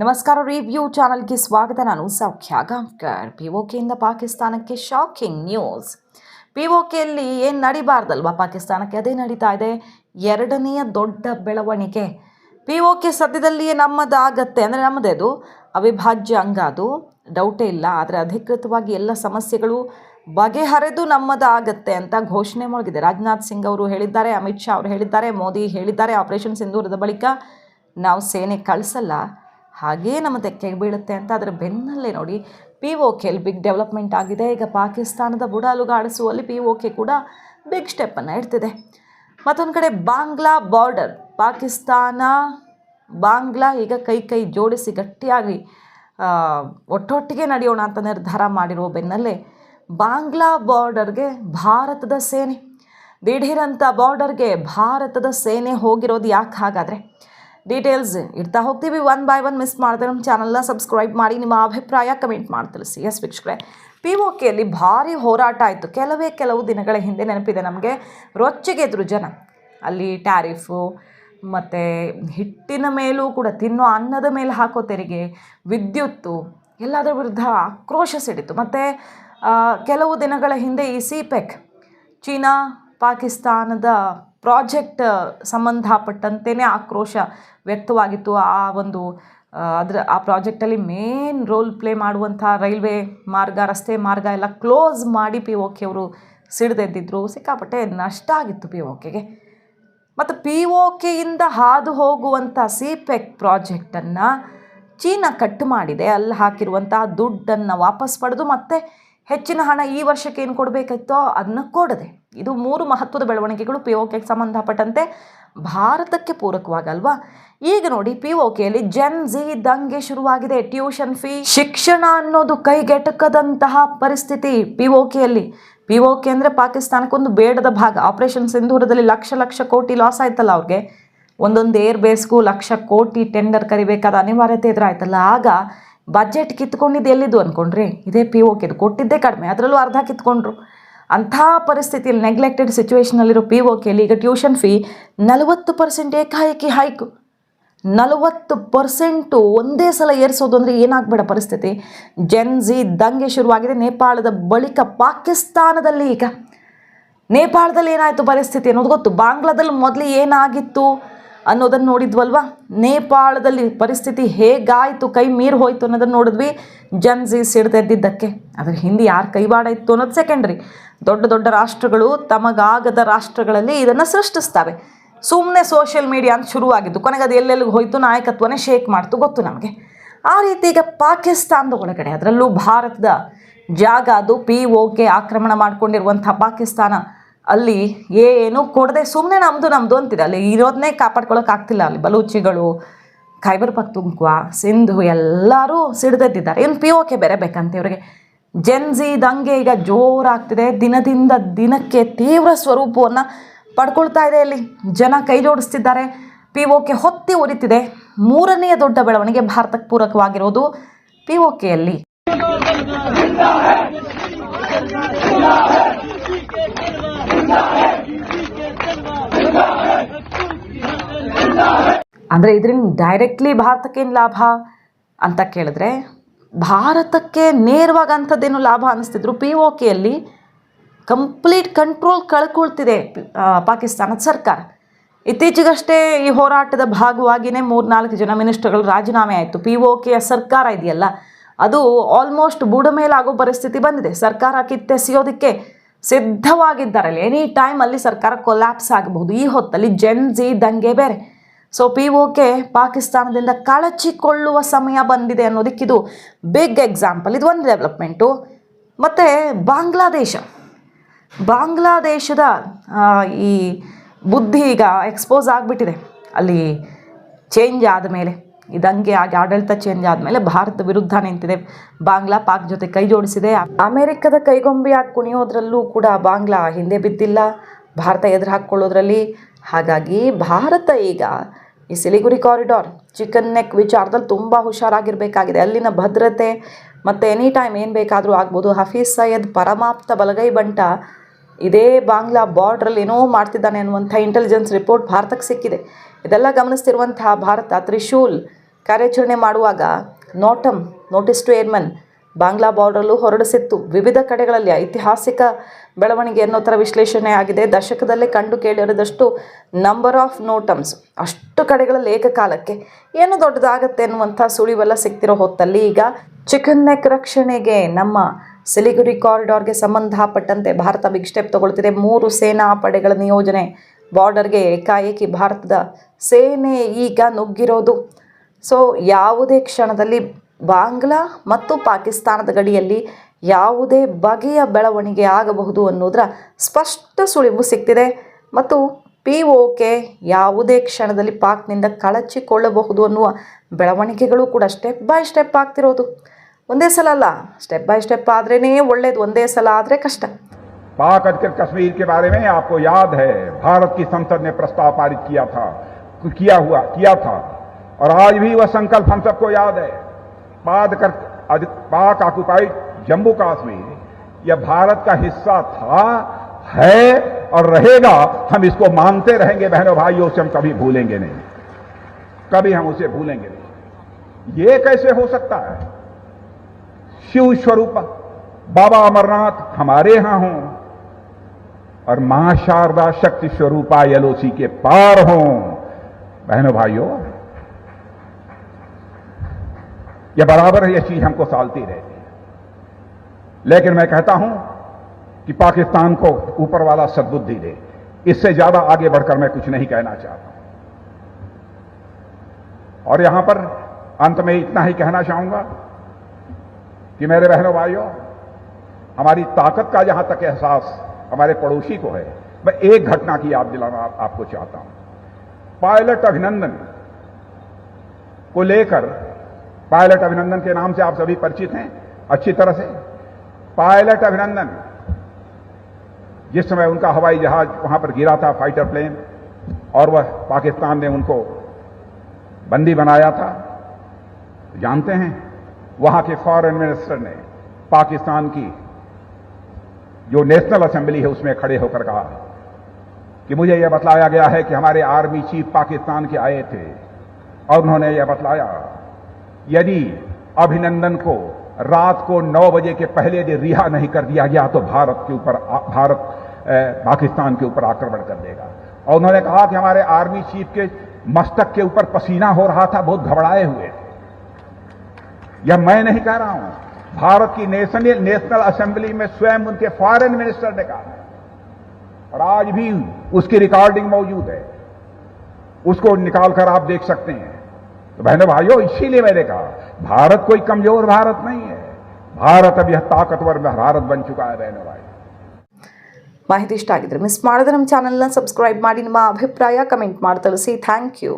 ನಮಸ್ಕಾರ ರಿವ್ಯೂ ಚಾನಲ್ಗೆ ಸ್ವಾಗತ. ನಾನು ಸೌಖ್ಯ ಗಾಂವ್ಕರ್. ಪಿ ಕೆಯಿಂದ ಪಾಕಿಸ್ತಾನಕ್ಕೆ ಶಾಕಿಂಗ್ ನ್ಯೂಸ್ ಪಿ ಓಕೆಯಲ್ಲಿ ಏನು ನಡಿಬಾರ್ದಲ್ವಾ ಪಾಕಿಸ್ತಾನಕ್ಕೆ? ಅದೇ ನಡೀತಾ ಇದೆ. ಎರಡನೆಯ ದೊಡ್ಡ ಬೆಳವಣಿಗೆ. ಪಿ ಕೆ ಸದ್ಯದಲ್ಲಿಯೇ ನಮ್ಮದಾಗತ್ತೆ. ಅಂದರೆ ನಮ್ಮದೇ ಅದು? ಅವಿಭಾಜ್ಯ ಅಂಗ ಅದು? ಡೌಟೇ ಇಲ್ಲ. ಆದರೆ ಅಧಿಕೃತವಾಗಿ ಎಲ್ಲ ಸಮಸ್ಯೆಗಳು ಬಗೆಹರಿದು ನಮ್ಮದಾಗತ್ತೆ ಅಂತ ಘೋಷಣೆ ಮಾಡಿದೆ ರಾಜನಾಥ್ ಸಿಂಗ್ ಅವರು ಹೇಳಿದ್ದಾರೆ, ಅಮಿತ್ ಶಾ ಅವರು ಹೇಳಿದ್ದಾರೆ, ಮೋದಿ ಹೇಳಿದ್ದಾರೆ ಆಪರೇಷನ್ ಸಿಂಧೂರದ ಬಳಿಕ ನಾವು ಸೇನೆ ಕಳಿಸಲ್ಲ. ಹಾಗೇ ನಮ್ಮ ತೆಕ್ಕೆಗೆ ಬೀಳುತ್ತೆ ಅಂತ ಅದರ ಬೆನ್ನಲ್ಲೇ ನೋಡಿ ಪಿ ಒ ಕೆಲ್ ಬಿಗ್ ಡೆವಲಪ್ಮೆಂಟ್ ಆಗಿದೆ. ಈಗ ಪಾಕಿಸ್ತಾನದ ಬುಡಾಲುಗಾಡಿಸುವಲ್ಲಿ ಪಿ ಒ ಕೆ ಕೂಡ ಬಿಗ್ ಸ್ಟೆಪ್ಪನ್ನು ಇಡ್ತಿದೆ. ಮತ್ತೊಂದು ಕಡೆ ಬಾಂಗ್ಲಾ ಬಾರ್ಡರ್ ಪಾಕಿಸ್ತಾನ, ಬಾಂಗ್ಲಾ ಈಗ ಕೈ ಕೈ ಜೋಡಿಸಿ ಗಟ್ಟಿಯಾಗಿ ಒಟ್ಟೊಟ್ಟಿಗೆ ನಡೆಯೋಣ ಅಂತ ನಿರ್ಧಾರ ಮಾಡಿರುವ ಬೆನ್ನಲ್ಲೇ ಬಾಂಗ್ಲಾ ಬಾರ್ಡರ್ಗೆ ಭಾರತದ ಸೇನೆ. ದಿಢೀರಂಥ ಬಾರ್ಡರ್ಗೆ ಭಾರತದ ಸೇನೆ ಹೋಗಿರೋದು ಯಾಕೆ ಹಾಗಾದರೆ? ಡೀಟೇಲ್ಸ್ ಇಡ್ತಾ ಹೋಗ್ತೀವಿ. ಒನ್ ಬೈ ಒನ್ ಮಿಸ್ ಮಾಡಿದ್ರೆ ನಮ್ಮ ಚಾನಲ್ನ ಸಬ್ಸ್ಕ್ರೈಬ್ ಮಾಡಿ, ನಿಮ್ಮ ಅಭಿಪ್ರಾಯ ಕಮೆಂಟ್ ಮಾಡಿ ತಿಳಿಸಿ. ಎಸ್ ವೀಕ್ಷಕರೇ ಪಿ ಒ ಕೆಯಲ್ಲಿ ಭಾರಿ ಹೋರಾಟ ಆಯಿತು. ಕೆಲವೇ ಕೆಲವು ದಿನಗಳ ಹಿಂದೆ ನೆನಪಿದೆ ನಮಗೆ. ರೊಚ್ಚಿಗೆದ್ರು ಜನ. ಅಲ್ಲಿ ಟ್ಯಾರಿಫು ಮತ್ತು ಹಿಟ್ಟಿನ ಮೇಲೂ ಕೂಡ ತಿನ್ನೋ ಅನ್ನದ ಮೇಲೆ ಹಾಕೋ ತೆರಿಗೆ ವಿದ್ಯುತ್ತು ಎಲ್ಲದರ ವಿರುದ್ಧ ಆಕ್ರೋಶ ಸಿಡಿತು. ಮತ್ತು ಕೆಲವು ದಿನಗಳ ಹಿಂದೆ ಈ ಸಿಪೆಕ್ ಚೀನಾ ಪಾಕಿಸ್ತಾನದ ಪ್ರಾಜೆಕ್ಟ್ ಸಂಬಂಧಪಟ್ಟಂತೆಯೇ ಆಕ್ರೋಶ ವ್ಯಕ್ತವಾಗಿತ್ತು. ಆ ಒಂದು ಅದರ, ಆ ಪ್ರಾಜೆಕ್ಟಲ್ಲಿ ಮೇನ್ ರೋಲ್ ಪ್ಲೇ ಮಾಡುವಂಥ ರೈಲ್ವೆ ಮಾರ್ಗ, ರಸ್ತೆ ಮಾರ್ಗ ಎಲ್ಲ ಕ್ಲೋಸ್ ಮಾಡಿ ಪಿ ಒ ಕೆ ಅವರು ಸಿಡಿದೆದ್ದಿದ್ರು. ಸಿಕ್ಕಾಪಟ್ಟೆ ನಷ್ಟ ಆಗಿತ್ತು ಪಿ ಒ ಕೆಗೆ ಮತ್ತು ಪಿ ಒ ಕೆಯಿಂದ ಹಾದು ಹೋಗುವಂಥ ಸಿಪೆಕ್ ಪ್ರಾಜೆಕ್ಟನ್ನು ಚೀನಾ ಕಟ್ ಮಾಡಿದೆ. ಅಲ್ಲಿ ಹಾಕಿರುವಂತಹ ದುಡ್ಡನ್ನು ವಾಪಸ್ ಪಡೆದು ಮತ್ತೆ ಹೆಚ್ಚಿನ ಹಣ ಈ ವರ್ಷಕ್ಕೆ ಏನು ಕೊಡಬೇಕಿತ್ತೋ ಅದನ್ನ ಕೊಡದೆ. ಇದು ಮೂರು ಮಹತ್ವದ ಬೆಳವಣಿಗೆಗಳು ಪಿ ಒ ಕೆಗೆ ಸಂಬಂಧಪಟ್ಟಂತೆ ಭಾರತಕ್ಕೆ ಪೂರಕವಾಗಲ್ವಾ ಈಗ ನೋಡಿ ಪಿ ಒ ಕೆಯಲ್ಲಿ ಜೆನ್ ಜಿ ದಂಗೆ ಶುರುವಾಗಿದೆ. ಟ್ಯೂಷನ್ ಫೀ ಶಿಕ್ಷಣ ಅನ್ನೋದು ಕೈಗೆಟಕದಂತಹ ಪರಿಸ್ಥಿತಿ ಪಿ ಒ ಕೆಯಲ್ಲಿ ಪಿ ಒ ಕೆ ಅಂದರೆ ಪಾಕಿಸ್ತಾನಕ್ಕೊಂದು ಬೇಡದ ಭಾಗ. ಆಪರೇಷನ್ ಸಿಂಧೂರದಲ್ಲಿ ಲಕ್ಷ ಲಕ್ಷ ಕೋಟಿ ಲಾಸ್ ಆಯ್ತಲ್ಲ ಅವ್ರಿಗೆ. ಒಂದೊಂದು ಏರ್ ಬೇಸ್ಗೂ ಲಕ್ಷ ಕೋಟಿ ಟೆಂಡರ್ ಕರಿಬೇಕಾದ ಅನಿವಾರ್ಯತೆ ಎದುರಾಯ್ತಲ್ಲ. ಆಗ ಬಜೆಟ್ ಕಿತ್ಕೊಂಡಿದ್ದು ಎಲ್ಲಿದ್ದು ಅಂದ್ಕೊಂಡ್ರಿ ಇದೇ ಪಿ ಓ ಕೆದು ಕೊಟ್ಟಿದ್ದೇ ಕಡಿಮೆ. ಅದರಲ್ಲೂ ಅರ್ಧ ಕಿತ್ಕೊಂಡ್ರು. ಅಂಥ ಪರಿಸ್ಥಿತಿಯಲ್ಲಿ ನೆಗ್ಲೆಕ್ಟೆಡ್ ಸಿಚುವೇಷನಲ್ಲಿರೋ ಪಿ ಓ ಕೆಲಿ ಈಗ ಟ್ಯೂಷನ್ ಫೀ ನಲವತ್ತು ಪರ್ಸೆಂಟ್ ಏಕಾಏಕಿ ಹೈಕು ನಲವತ್ತು ಪರ್ಸೆಂಟು ಒಂದೇ ಸಲ ಏರಿಸೋದು ಅಂದರೆ ಏನಾಗಬೇಡ ಪರಿಸ್ಥಿತಿ. ಜೆನ್ಜಿ ದಂಗೆ ಶುರುವಾಗಿದೆ. ನೇಪಾಳದ ಬಳಿಕ ಪಾಕಿಸ್ತಾನದಲ್ಲಿ ಈಗ. ನೇಪಾಳದಲ್ಲಿ ಏನಾಯಿತು ಪರಿಸ್ಥಿತಿ ಅನ್ನೋದು ಗೊತ್ತು. ಬಾಂಗ್ಲಾದಲ್ಲಿ ಮೊದಲು ಏನಾಗಿತ್ತು? ಅನ್ನೋದನ್ನು ನೋಡಿದ್ವಲ್ವಾ? ನೇಪಾಳದಲ್ಲಿ ಪರಿಸ್ಥಿತಿ ಹೇಗಾಯಿತು? ಕೈ ಮೀರಿ ಹೋಯಿತು ಅನ್ನೋದನ್ನು ನೋಡಿದ್ವಿ. ಜನ್ಜಿ ಸಿಡ್ದೆದ್ದಿದ್ದಕ್ಕೆ ಅದ್ರ ಹಿಂದೆ ಯಾರು ಕೈವಾಡ ಇತ್ತು ಅನ್ನೋದು ಸೆಕೆಂಡ್ರಿ ದೊಡ್ಡ ದೊಡ್ಡ ರಾಷ್ಟ್ರಗಳು ತಮಗಾಗದ ರಾಷ್ಟ್ರಗಳಲ್ಲಿ ಇದನ್ನು ಸೃಷ್ಟಿಸ್ತವೆ. ಸುಮ್ಮನೆ ಸೋಷಿಯಲ್ ಮೀಡಿಯಾ ಅಂತ ಶುರುವಾಗಿದ್ದು ಕೊನೆಗೆ ಅದು ಎಲ್ಲೆಲ್ಲಿಗೆ ಹೋಯ್ತು, ನಾಯಕತ್ವನೇ ಶೇಕ್ ಮಾಡ್ತು ಗೊತ್ತು ನಮಗೆ. ಆ ರೀತಿ ಈಗ ಪಾಕಿಸ್ತಾನದ ಒಳಗಡೆ, ಅದರಲ್ಲೂ ಭಾರತದ ಜಾಗ ಅದು ಪಿ ಓಕೆ ಆಕ್ರಮಣ ಮಾಡಿಕೊಂಡಿರುವಂಥ ಪಾಕಿಸ್ತಾನ. ಅಲ್ಲಿ ಏನು ಕೊಡದೆ ಸುಮ್ಮನೆ ನಮ್ಮದು ನಮ್ಮದು ಅಂತಿದೆ. ಅಲ್ಲಿ ಇರೋದನ್ನೇ ಕಾಪಾಡ್ಕೊಳಕ್ಕೆ ಆಗ್ತಿಲ್ಲ. ಅಲ್ಲಿ ಬಲೂಚಿಗಳು, ಖೈಬರ್ ಪಖ್ತೂನ್ಖ್ವಾ ಸಿಂಧು ಎಲ್ಲರೂ ಸಿಡ್ದೆದ್ದಿದ್ದಾರೆ. ಇನ್ನು ಪಿ ಓಕೆ ಬೇರೆ ಬೇಕಂತ ಇವರಿಗೆ. ಜೆನ್ಜಿ ದಂಗೆ ಈಗ ಜೋರಾಗ್ತಿದೆ ದಿನದಿಂದ ದಿನಕ್ಕೆ ತೀವ್ರ ಸ್ವರೂಪವನ್ನು ಪಡ್ಕೊಳ್ತಾ ಇದೆ ಇಲ್ಲಿ. ಜನ ಕೈ ಜೋಡಿಸ್ತಿದ್ದಾರೆ. ಪಿ ಕೆ ಹೊತ್ತಿ ಉರಿತಿದೆ. ಮೂರನೆಯ ದೊಡ್ಡ ಬೆಳವಣಿಗೆ ಭಾರತಕ್ಕೆ ಪೂರಕವಾಗಿರೋದು ಪಿ ಓಕೆಯಲ್ಲಿ ಕೆಯಲ್ಲಿ ಅಂದರೆ ಇದರಿಂದ ಡೈರೆಕ್ಟ್ಲಿ ಭಾರತಕ್ಕೇನು ಲಾಭ ಅಂತ ಕೇಳಿದ್ರೆ, ಭಾರತಕ್ಕೆ ನೇರವಾಗಿ ಅಂಥದ್ದೇನು ಲಾಭ ಅನ್ನಿಸ್ತಿದ್ರು ಪಿ ಒ ಕೆಯಲ್ಲಿ ಕಂಪ್ಲೀಟ್ ಕಂಟ್ರೋಲ್ ಕಳ್ಕೊಳ್ತಿದೆ ಪಾಕಿಸ್ತಾನದ ಸರ್ಕಾರ. ಇತ್ತೀಚೆಗಷ್ಟೇ ಈ ಹೋರಾಟದ ಭಾಗವಾಗಿಯೇ ಮೂರ್ನಾಲ್ಕು ಜನ ಮಿನಿಸ್ಟರ್ಗಳು ರಾಜೀನಾಮೆ ಆಯಿತು. ಪಿ ಒ ಕೆಯ ಸರ್ಕಾರ ಇದೆಯಲ್ಲ, ಅದು ಆಲ್ಮೋಸ್ಟ್ ಬುಡ ಮೇಲಾಗೋ ಪರಿಸ್ಥಿತಿ ಬಂದಿದೆ. ಸರ್ಕಾರ ಕಿತ್ತೆಸೆಯೋದಕ್ಕೆ ಸಿದ್ಧವಾಗಿದ್ದಾರೆ. ಎನಿ ಟೈಮ್ ಅಲ್ಲಿ ಸರ್ಕಾರ ಕೊಲ್ಯಾಪ್ಸ್ ಆಗಬಹುದು. ಈ ಹೊತ್ತಲ್ಲಿ ಜೆನ್ಜಿ ದಂಗೆ ಬೇರೆ. ಸೊ ಪಿ ಓಕೆ ಪಾಕಿಸ್ತಾನದಿಂದ ಕಳಚಿಕೊಳ್ಳುವ ಸಮಯ ಬಂದಿದೆ ಅನ್ನೋದಕ್ಕಿದು ಬಿಗ್ ಎಕ್ಸಾಂಪಲ್ ಇದು ಒಂದು ಡೆವಲಪ್ಮೆಂಟು ಮತ್ತು ಬಾಂಗ್ಲಾದೇಶ. ಬಾಂಗ್ಲಾದೇಶದ ಈ ಬುದ್ಧಿ ಈಗ ಎಕ್ಸ್ಪೋಸ್ ಆಗಿಬಿಟ್ಟಿದೆ. ಅಲ್ಲಿ ಚೇಂಜ್ ಆದಮೇಲೆ ಈ ದಂಗೆ ಆಗಿ ಆಡಳಿತ ಚೇಂಜ್ ಆದಮೇಲೆ ಭಾರತ ವಿರುದ್ಧ ನಿಂತಿದೆ. ಬಾಂಗ್ಲಾ ಪಾಕ್ ಜೊತೆ ಕೈ ಜೋಡಿಸಿದೆ. ಅಮೆರಿಕದ ಕೈಗೊಂಬೆಯಾಗಿ ಕುಣಿಯೋದ್ರಲ್ಲೂ ಕೂಡ ಬಾಂಗ್ಲಾ ಹಿಂದೆ ಬಿದ್ದಿಲ್ಲ. ಭಾರತ ಎದುರು ಹಾಕ್ಕೊಳ್ಳೋದ್ರಲ್ಲಿ. ಹಾಗಾಗಿ ಭಾರತ ಈಗ ಈ ಸಿಲಿಗುರಿ ಕಾರಿಡಾರ್ ಚಿಕನ್ ನೆಕ್ ವಿಚಾರದಲ್ಲಿ ತುಂಬ ಹುಷಾರಾಗಿರಬೇಕಾಗಿದೆ. ಅಲ್ಲಿನ ಭದ್ರತೆ ಮತ್ತು ಎನಿ ಟೈಮ್ ಏನು ಬೇಕಾದರೂ ಆಗ್ಬೋದು. ಹಫೀಸ್ ಸೈಯದ್ ಪರಮಾಪ್ತ ಬಲಗೈ ಬಂಟ ಇದೇ ಬಾಂಗ್ಲಾ ಬಾರ್ಡ್ರಲ್ಲಿ ಏನೋ ಮಾಡ್ತಿದ್ದಾನೆ ಅನ್ನುವಂಥ ಇಂಟೆಲಿಜೆನ್ಸ್ ರಿಪೋರ್ಟ್ ಭಾರತಕ್ಕೆ ಸಿಕ್ಕಿದೆ. ಇದೆಲ್ಲ ಗಮನಿಸ್ತಿರುವಂತಹ ಭಾರತ ತ್ರಿಶೂಲ್ ಕಾರ್ಯಾಚರಣೆ ಮಾಡುವಾಗ NOTAM notice to airmen, Bangla ಬಾರ್ಡರಲ್ಲೂ ಹೊರಡಿಸಿತ್ತು. ವಿವಿಧ ಕಡೆಗಳಲ್ಲಿ ಐತಿಹಾಸಿಕ ಬೆಳವಣಿಗೆ ಅನ್ನೋ ಥರ ವಿಶ್ಲೇಷಣೆ ಆಗಿದೆ. ದಶಕದಲ್ಲೇ ಕಂಡು ಕೇಳಿರದಷ್ಟು ನಂಬರ್ ಆಫ್ ನೋಟಮ್ಸ್ ಅಷ್ಟು ಕಡೆಗಳಲ್ಲಿ ಏಕಕಾಲಕ್ಕೆ. ಏನು ದೊಡ್ಡದಾಗತ್ತೆ ಅನ್ನುವಂಥ ಸುಳಿವೆಲ್ಲ ಸಿಗ್ತಿರೋ ಹೊತ್ತಲ್ಲಿ ಈಗ ಚಿಕನ್ ನೆಕ್ ರಕ್ಷಣೆಗೆ ನಮ್ಮ ಸಿಲಿಗುರಿ ಕಾರಿಡಾರ್ಗೆ ಸಂಬಂಧಪಟ್ಟಂತೆ ಭಾರತ ಬಿಗ್ ಸ್ಟೆಪ್ ತಗೊಳ್ತಿದೆ. ಮೂರು ಸೇನಾ ಪಡೆಗಳ ನಿಯೋಜನೆ ಬಾರ್ಡರ್ಗೆ ಏಕಾಏಕಿ ಭಾರತದ ಸೇನೆ ಈಗ ನುಗ್ಗಿರೋದು. ಸೊ ಯಾವುದೇ ಕ್ಷಣದಲ್ಲಿ ಬಾಂಗ್ಲಾ ಮತ್ತು ಪಾಕಿಸ್ತಾನದ ಗಡಿಯಲ್ಲಿ ಯಾವುದೇ ಬಗೆಯ ಬೆಳವಣಿಗೆ ಆಗಬಹುದು ಅನ್ನೋದರ ಸ್ಪಷ್ಟ ಸುಳಿವು ಸಿಗ್ತಿದೆ ಮತ್ತು ಪಿ ಓಕೆ ಯಾವುದೇ ಕ್ಷಣದಲ್ಲಿ ಪಾಕ್ನಿಂದ ಕಳಚಿಕೊಳ್ಳಬಹುದು ಅನ್ನುವ ಬೆಳವಣಿಗೆಗಳು ಕೂಡ ಸ್ಟೆಪ್ ಬೈ ಸ್ಟೆಪ್ ಆಗ್ತಿರೋದು ಒಂದೇ ಸಲ ಅಲ್ಲ ಸ್ಟೆಪ್ ಬೈ ಸ್ಟೆಪ್ ಆದ್ರೇ ಒಳ್ಳೇದು ಒಂದೇ ಸಲ ಆದರೆ ಕಷ್ಟ पाक अधिकृत कश्मीर के बारे में आपको याद है भारत की संसद ने प्रस्ताव पारित किया था किया हुआ किया था और आज भी वह संकल्प हम सबको याद है। पाद कर पाक ऑक्युपाइड जम्मू काश्मीर, यह भारत का हिस्सा था, है और रहेगा। हम इसको मानते रहेंगे, बहनों भाइयों से हम कभी भूलेंगे नहीं। कभी हम उसे भूलेंगे नहीं। ये कैसे हो सकता है? शिव स्वरूप, बाबा अमरनाथ हमारे यहाँ हों और माँ शारदा शक्ति स्वरूपा एलओसी के पार हों। बहनों भाइयों यह बराबर है यह चीज़ हमको सालती रहती है। लेकिन मैं कहता हूँ कि पाकिस्तान को ऊपर वाला सद्बुद्धि दे। इससे ज़्यादा आगे बढ़कर मैं कुछ नहीं कहना चाहता। और यहाँ पर अंत में इतना ही कहना चाहूँगा कि मेरे बहनों भाइयों हमारी ताकत का जहाँ तक एहसास हमारे पड़ोसी को है। मैं एक घटना की याद दिलाना आप, आपको चाहता हूँ। पायलट अभिनंदन को लेकर पायलट अभिनंदन के नाम से आप सभी परिचित हैं, अच्छी तरह से। पायलट अभिनंदन, जिस समय उनका हवाई जहाज़ वहाँ पर गिरा था, फाइटर प्लेन, और वह पाकिस्तान ने उनको बंदी बनाया था, जानते हैं, वहाँ के फॉरेन मिनिस्टर ने पाकिस्तान की जो नेशनल असेंबली है, उसमें खड़े होकर कहा कि मुझे यह बतलाया गया है कि हमारे आर्मी चीफ पाकिस्तान के आए थे, और उन्होंने यह बतलाया यदि अभिनंदन को रात को नौ बजे के पहले दिन रिहा नहीं कर दिया गया तो भारत के ऊपर भारत पाकिस्तान के ऊपर आक्रमण कर देगा। और उन्होंने कहा कि हमारे आर्मी चीफ के मस्तक के ऊपर पसीना हो रहा था, बहुत घबराए हुए। थे यह मैं नहीं कह रहा हूँ, भारत की नेशनल नेशनल असेंबली में स्वयं उनके फॉरेन मिनिस्टर ने कहा। और आज भी उसकी रिकॉर्डिंग मौजूद है। उसको निकालकर आप देख सकते हैं। तो बहनों भाइयों इसीलिए मैंने कहा भारत कोई कमजोर भारत नहीं है भारत अब यह ताकतवर भारत बन चुका है बहनों भाई ಮಾಹಿತಿ ಇಷ್ಟ ಆಗಿದ್ರೆ ಮಿಸ್ ಮಾಡದೆ ನಮ್ಮ ಚಾನಲ್ನ ಸಬ್ಸ್ಕ್ರೈಬ್ ಮಾಡಿ ನಿಮ್ಮ ಅಭಿಪ್ರಾಯ ಕಮೆಂಟ್ ಮಾಡಿ ತಿಳಿಸಿ ಥ್ಯಾಂಕ್ ಯು